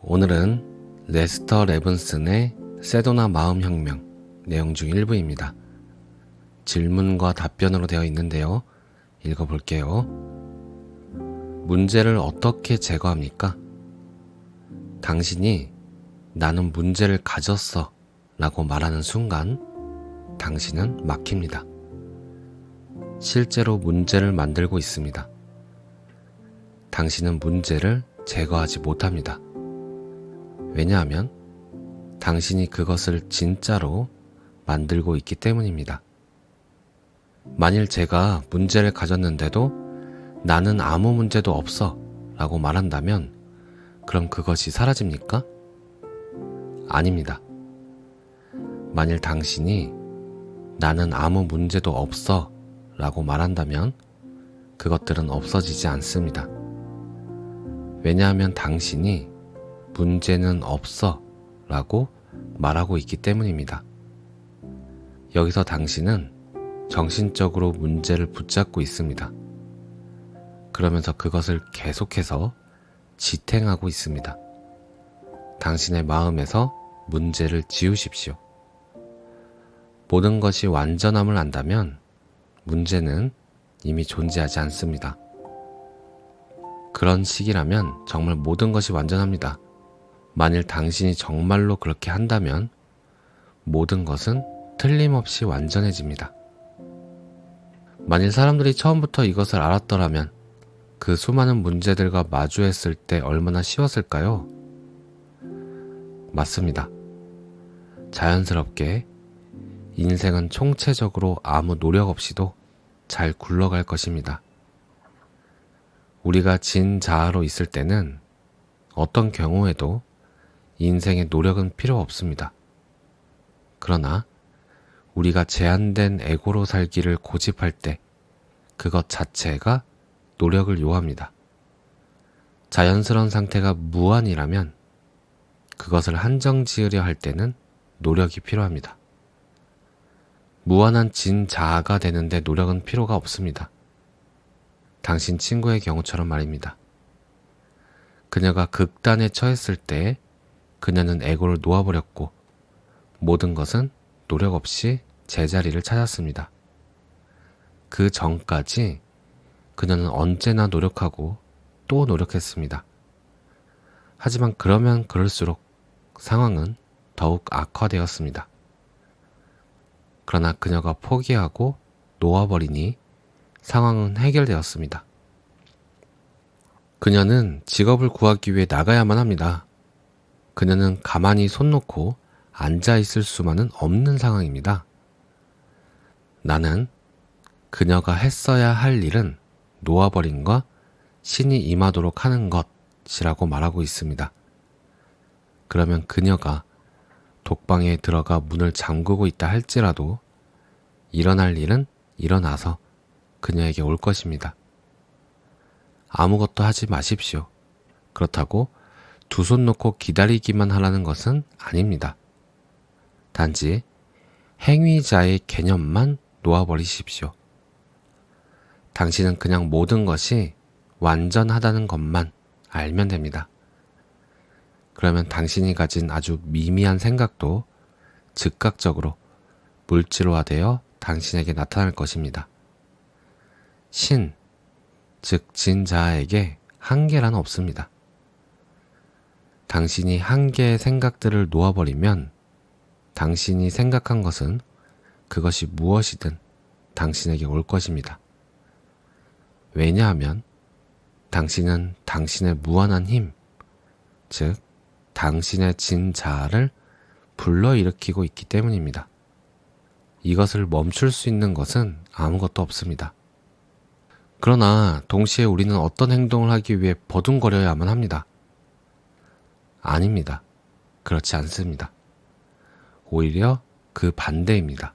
오늘은 레스터 레븐슨의 세도나 마음혁명 내용 중 일부입니다. 질문과 답변으로 되어 있는데요. 읽어볼게요. 문제를 어떻게 제거합니까? 당신이 나는 문제를 가졌어 라고 말하는 순간 당신은 막힙니다. 실제로 문제를 만들고 있습니다. 당신은 문제를 제거하지 못합니다. 왜냐하면 당신이 그것을 진짜로 만들고 있기 때문입니다. 만일 제가 문제를 가졌는데도 나는 아무 문제도 없어 라고 말한다면 그럼 그것이 사라집니까? 아닙니다. 만일 당신이 나는 아무 문제도 없어 라고 말한다면 그것들은 없어지지 않습니다. 왜냐하면 당신이 문제는 없어 라고 말하고 있기 때문입니다. 여기서 당신은 정신적으로 문제를 붙잡고 있습니다. 그러면서 그것을 계속해서 지탱하고 있습니다. 당신의 마음에서 문제를 지우십시오. 모든 것이 완전함을 안다면 문제는 이미 존재하지 않습니다. 그런 식이라면 정말 모든 것이 완전합니다. 만일 당신이 정말로 그렇게 한다면 모든 것은 틀림없이 완전해집니다. 만일 사람들이 처음부터 이것을 알았더라면 그 수많은 문제들과 마주했을 때 얼마나 쉬웠을까요? 맞습니다. 자연스럽게 인생은 총체적으로 아무 노력 없이도 잘 굴러갈 것입니다. 우리가 진자아로 있을 때는 어떤 경우에도 인생의 노력은 필요 없습니다. 그러나 우리가 제한된 에고로 살기를 고집할 때 그것 자체가 노력을 요합니다. 자연스러운 상태가 무한이라면 그것을 한정 지으려 할 때는 노력이 필요합니다. 무한한 진자아가 되는데 노력은 필요가 없습니다. 당신 친구의 경우처럼 말입니다. 그녀가 극단에 처했을 때 그녀는 에고를 놓아버렸고 모든 것은 노력 없이 제자리를 찾았습니다. 그 전까지 그녀는 언제나 노력하고 또 노력했습니다. 하지만 그러면 그럴수록 상황은 더욱 악화되었습니다. 그러나 그녀가 포기하고 놓아버리니 상황은 해결되었습니다. 그녀는 직업을 구하기 위해 나가야만 합니다. 그녀는 가만히 손 놓고 앉아 있을 수만은 없는 상황입니다. 나는 그녀가 했어야 할 일은 놓아버린과 신이 임하도록 하는 것이라고 말하고 있습니다. 그러면 그녀가 독방에 들어가 문을 잠그고 있다 할지라도 일어날 일은 일어나서 그녀에게 올 것입니다. 아무것도 하지 마십시오. 그렇다고 두 손 놓고 기다리기만 하라는 것은 아닙니다. 단지 행위자의 개념만 놓아버리십시오. 당신은 그냥 모든 것이 완전하다는 것만 알면 됩니다. 그러면 당신이 가진 아주 미미한 생각도 즉각적으로 물질화되어 당신에게 나타날 것입니다. 신, 즉 진자에게 한계란 없습니다. 당신이 한계의 생각들을 놓아버리면 당신이 생각한 것은 그것이 무엇이든 당신에게 올 것입니다. 왜냐하면 당신은 당신의 무한한 힘, 즉, 당신의 진자아를 불러일으키고 있기 때문입니다. 이것을 멈출 수 있는 것은 아무것도 없습니다. 그러나 동시에 우리는 어떤 행동을 하기 위해 버둥거려야만 합니다. 아닙니다. 그렇지 않습니다. 오히려 그 반대입니다.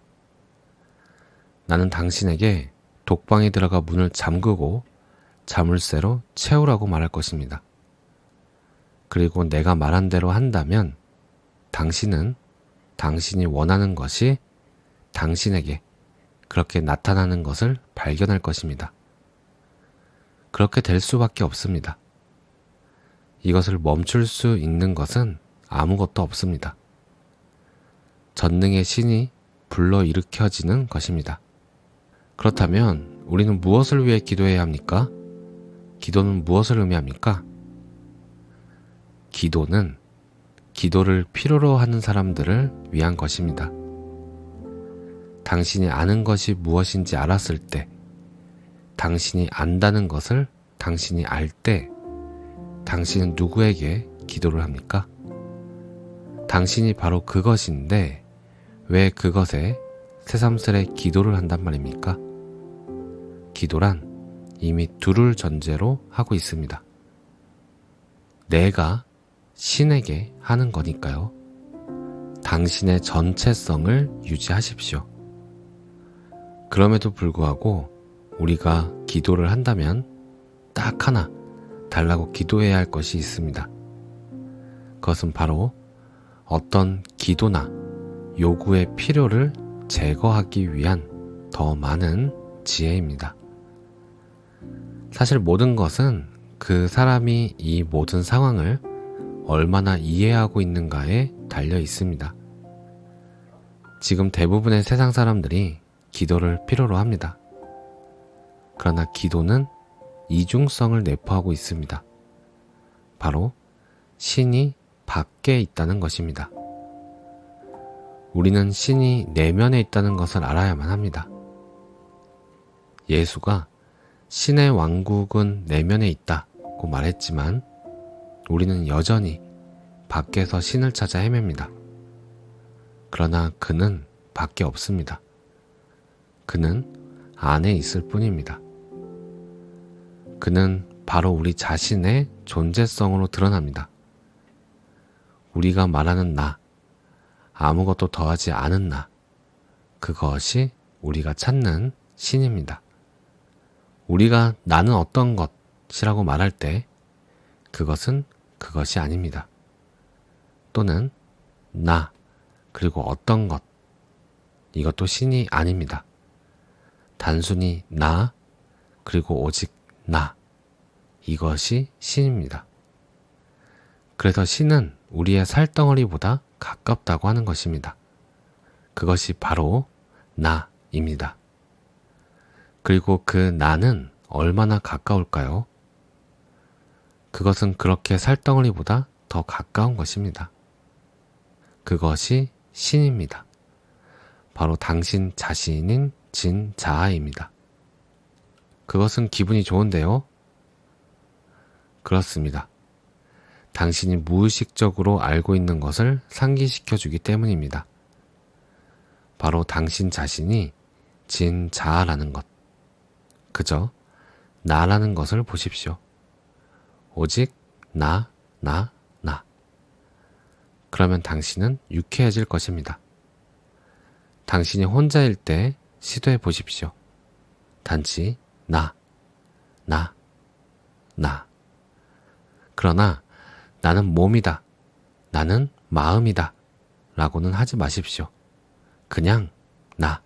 나는 당신에게 독방에 들어가 문을 잠그고 자물쇠로 채우라고 말할 것입니다. 그리고 내가 말한 대로 한다면 당신은 당신이 원하는 것이 당신에게 그렇게 나타나는 것을 발견할 것입니다. 그렇게 될 수밖에 없습니다. 이것을 멈출 수 있는 것은 아무것도 없습니다. 전능의 신이 불러 일으켜지는 것입니다. 그렇다면 우리는 무엇을 위해 기도해야 합니까? 기도는 무엇을 의미합니까? 기도는 기도를 필요로 하는 사람들을 위한 것입니다. 당신이 아는 것이 무엇인지 알았을 때, 당신이 안다는 것을 당신이 알 때, 당신은 누구에게 기도를 합니까? 당신이 바로 그것인데, 왜 그것에 새삼스레 기도를 한단 말입니까? 기도란 이미 둘을 전제로 하고 있습니다. 내가 신에게 하는 거니까요. 당신의 전체성을 유지하십시오. 그럼에도 불구하고 우리가 기도를 한다면 딱 하나 달라고 기도해야 할 것이 있습니다. 그것은 바로 어떤 기도나 요구의 필요를 제거하기 위한 더 많은 지혜입니다. 사실 모든 것은 그 사람이 이 모든 상황을 얼마나 이해하고 있는가에 달려 있습니다. 지금 대부분의 세상 사람들이 기도를 필요로 합니다. 그러나 기도는 이중성을 내포하고 있습니다. 바로 신이 밖에 있다는 것입니다. 우리는 신이 내면에 있다는 것을 알아야만 합니다. 예수가 신의 왕국은 내면에 있다고 말했지만 우리는 여전히 밖에서 신을 찾아 헤맵니다. 그러나 그는 밖에 없습니다. 그는 안에 있을 뿐입니다. 그는 바로 우리 자신의 존재성으로 드러납니다. 우리가 말하는 나, 아무것도 더하지 않은 나, 그것이 우리가 찾는 신입니다. 우리가 나는 어떤 것이라고 말할 때 그것은 그것이 아닙니다. 또는 나, 그리고 어떤 것, 이것도 신이 아닙니다. 단순히 나, 그리고 오직 나, 이것이 신입니다. 그래서 신은 우리의 살덩어리보다 가깝다고 하는 것입니다. 그것이 바로 나입니다. 그리고 그 나는 얼마나 가까울까요? 그것은 그렇게 살덩어리보다 더 가까운 것입니다. 그것이 신입니다. 바로 당신 자신인 진자아입니다. 그것은 기분이 좋은데요? 그렇습니다. 당신이 무의식적으로 알고 있는 것을 상기시켜 주기 때문입니다. 바로 당신 자신이 진 자아라는 것. 그저 나라는 것을 보십시오. 오직 나, 나, 나. 그러면 당신은 유쾌해질 것입니다. 당신이 혼자일 때 시도해 보십시오. 단지 나, 나, 나. 그러나 나는 몸이다. 나는 마음이다. 라고는 하지 마십시오. 그냥 나,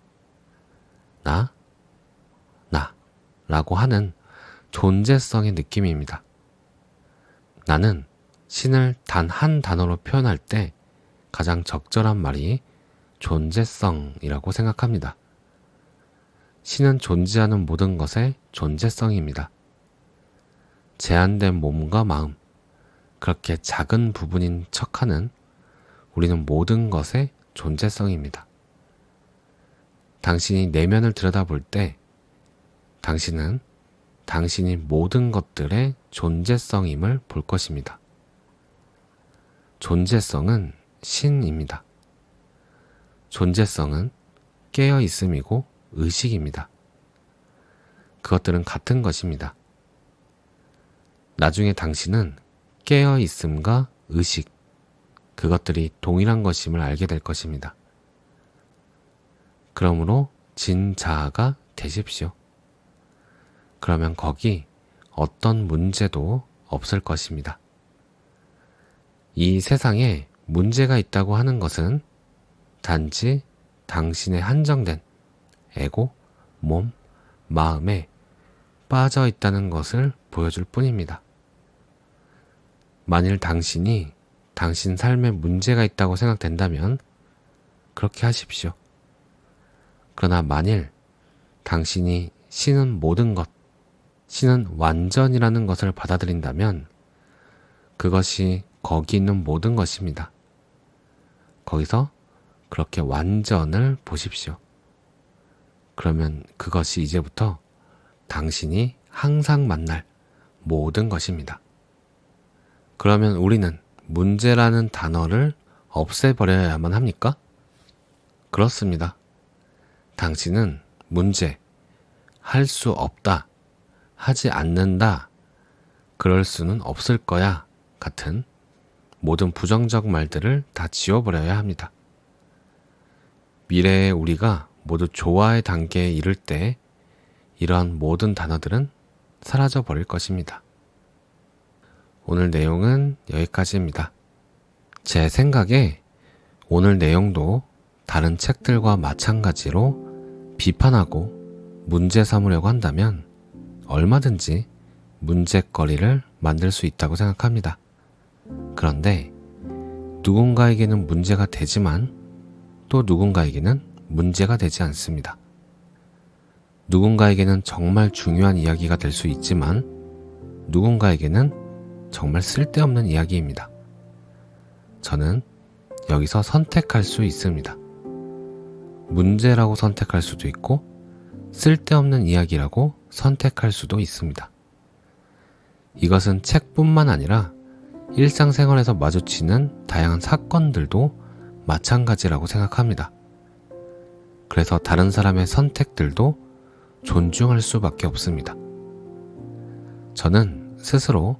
나, 나. 라고 하는 존재성의 느낌입니다. 나는 신을 단 한 단어로 표현할 때 가장 적절한 말이 존재성이라고 생각합니다. 신은 존재하는 모든 것의 존재성입니다. 제한된 몸과 마음, 그렇게 작은 부분인 척하는 우리는 모든 것의 존재성입니다. 당신이 내면을 들여다볼 때 당신은 당신이 모든 것들의 존재성임을 볼 것입니다. 존재성은 신입니다. 존재성은 깨어 있음이고 의식입니다. 그것들은 같은 것입니다. 나중에 당신은 깨어 있음과 의식, 그것들이 동일한 것임을 알게 될 것입니다. 그러므로 진자아가 되십시오. 그러면 거기 어떤 문제도 없을 것입니다. 이 세상에 문제가 있다고 하는 것은 단지 당신의 한정된 에고, 몸, 마음에 빠져 있다는 것을 보여줄 뿐입니다. 만일 당신이 당신 삶에 문제가 있다고 생각된다면 그렇게 하십시오. 그러나 만일 당신이 신은 모든 것, 신은 완전이라는 것을 받아들인다면 그것이 거기 있는 모든 것입니다. 거기서 그렇게 완전을 보십시오. 그러면 그것이 이제부터 당신이 항상 만날 모든 것입니다. 그러면 우리는 문제라는 단어를 없애버려야만 합니까? 그렇습니다. 당신은 문제, 할 수 없다, 하지 않는다, 그럴 수는 없을 거야, 같은 모든 부정적 말들을 다 지워버려야 합니다. 미래의 우리가 모두 조화의 단계에 이를 때 이러한 모든 단어들은 사라져 버릴 것입니다. 오늘 내용은 여기까지입니다. 제 생각에 오늘 내용도 다른 책들과 마찬가지로 비판하고 문제 삼으려고 한다면 얼마든지 문제거리를 만들 수 있다고 생각합니다. 그런데 누군가에게는 문제가 되지만 또 누군가에게는 문제가 되지 않습니다. 누군가에게는 정말 중요한 이야기가 될 수 있지만 누군가에게는 정말 쓸데없는 이야기입니다. 저는 여기서 선택할 수 있습니다. 문제라고 선택할 수도 있고 쓸데없는 이야기라고 선택할 수도 있습니다. 이것은 책뿐만 아니라 일상생활에서 마주치는 다양한 사건들도 마찬가지라고 생각합니다. 그래서 다른 사람의 선택들도 존중할 수밖에 없습니다. 저는 스스로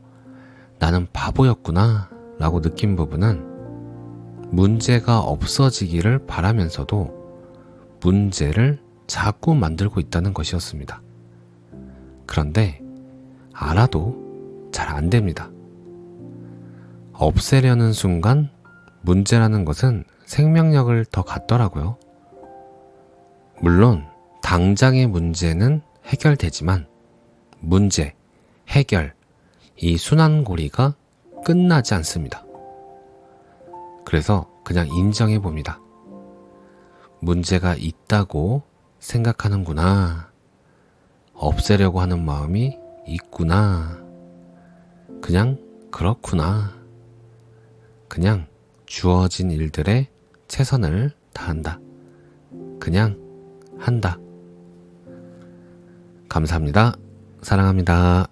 나는 바보였구나 라고 느낀 부분은 문제가 없어지기를 바라면서도 문제를 자꾸 만들고 있다는 것이었습니다. 그런데 알아도 잘 안 됩니다. 없애려는 순간 문제라는 것은 생명력을 더 갖더라고요. 물론 당장의 문제는 해결되지만 문제, 해결, 이 순환고리가 끝나지 않습니다. 그래서 그냥 인정해 봅니다. 문제가 있다고 생각하는구나. 없애려고 하는 마음이 있구나. 그냥 그렇구나. 그냥 주어진 일들에 최선을 다한다. 그냥 한다. 감사합니다. 사랑합니다.